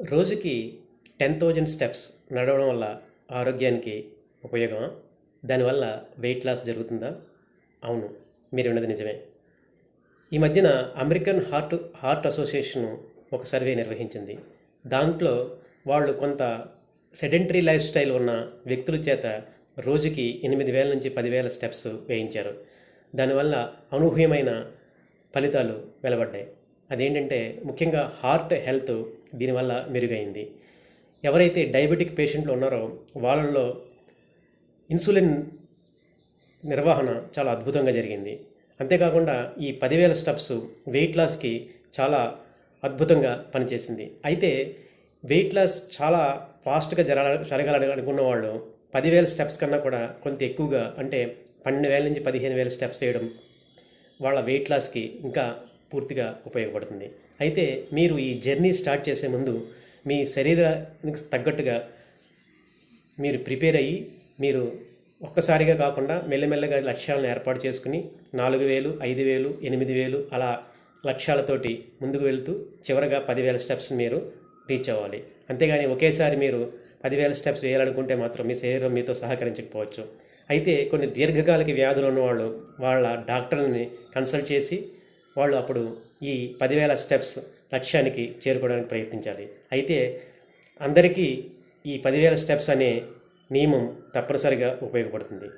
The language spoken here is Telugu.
రోజుకి టెన్ థౌజండ్ స్టెప్స్ నడవడం వల్ల ఆరోగ్యానికి ఉపయోగమా? దానివల్ల వెయిట్ లాస్ జరుగుతుందా? అవును మీరు విన్నది నిజమే. ఈ మధ్యన అమెరికన్ హార్ట్ హార్ట్ అసోసియేషన్ ఒక సర్వే నిర్వహించింది. దాంట్లో వాళ్ళు కొంత సెడెంటరీ లైఫ్ స్టైల్ ఉన్న వ్యక్తుల చేత రోజుకి ఎనిమిది వేల నుంచి పదివేల స్టెప్స్ వేయించారు. దానివల్ల అనూహ్యమైన ఫలితాలు వెలువడ్డాయి అదేంటంటే ముఖ్యంగా హార్ట్ హెల్త్ దీనివల్ల మెరుగైంది. ఎవరైతే డయాబెటిక్ పేషెంట్లు ఉన్నారో వాళ్ళల్లో ఇన్సులిన్ నిర్వహణ చాలా అద్భుతంగా జరిగింది. అంతేకాకుండా ఈ పదివేల స్టెప్స్ వెయిట్ లాస్కి చాలా అద్భుతంగా పనిచేసింది. అయితే వెయిట్ లాస్ చాలా ఫాస్ట్గా జరగ జరగాలని అనుకున్న వాళ్ళు పదివేల స్టెప్స్ కన్నా కూడా కొంత ఎక్కువగా అంటే పన్నెండు వేల నుంచి పదిహేను వేల స్టెప్స్ వేయడం వాళ్ళ వెయిట్ లాస్కి ఇంకా పూర్తిగా ఉపయోగపడుతుంది. అయితే మీరు ఈ జర్నీ స్టార్ట్ చేసే ముందు మీ శరీరానికి తగ్గట్టుగా మీరు ప్రిపేర్ అయ్యి మీరు ఒక్కసారిగా కాకుండా మెల్లమెల్లగా లక్ష్యాలను ఏర్పాటు చేసుకుని నాలుగు వేలు ఐదు వేలు ఎనిమిది వేలు అలా లక్ష్యాలతోటి ముందుకు వెళ్తూ చివరగా పదివేల స్టెప్స్ మీరు రీచ్ అవ్వాలి. అంతేగాని ఒకేసారి మీరు పదివేల స్టెప్స్ వేయాలనుకుంటే మాత్రం మీ శరీరం మీతో సహకరించకపోవచ్చు. అయితే కొన్ని దీర్ఘకాలిక వ్యాధులు ఉన్నవాళ్ళు వాళ్ళ డాక్టర్ని కన్సల్ట్ చేసి వాళ్ళు అప్పుడు ఈ పదివేల స్టెప్స్ లక్ష్యానికి చేరుకోవడానికి ప్రయత్నించాలి. అయితే అందరికీ ఈ పదివేల స్టెప్స్ అనే నియమం తప్పనిసరిగా ఉపయోగపడుతుంది.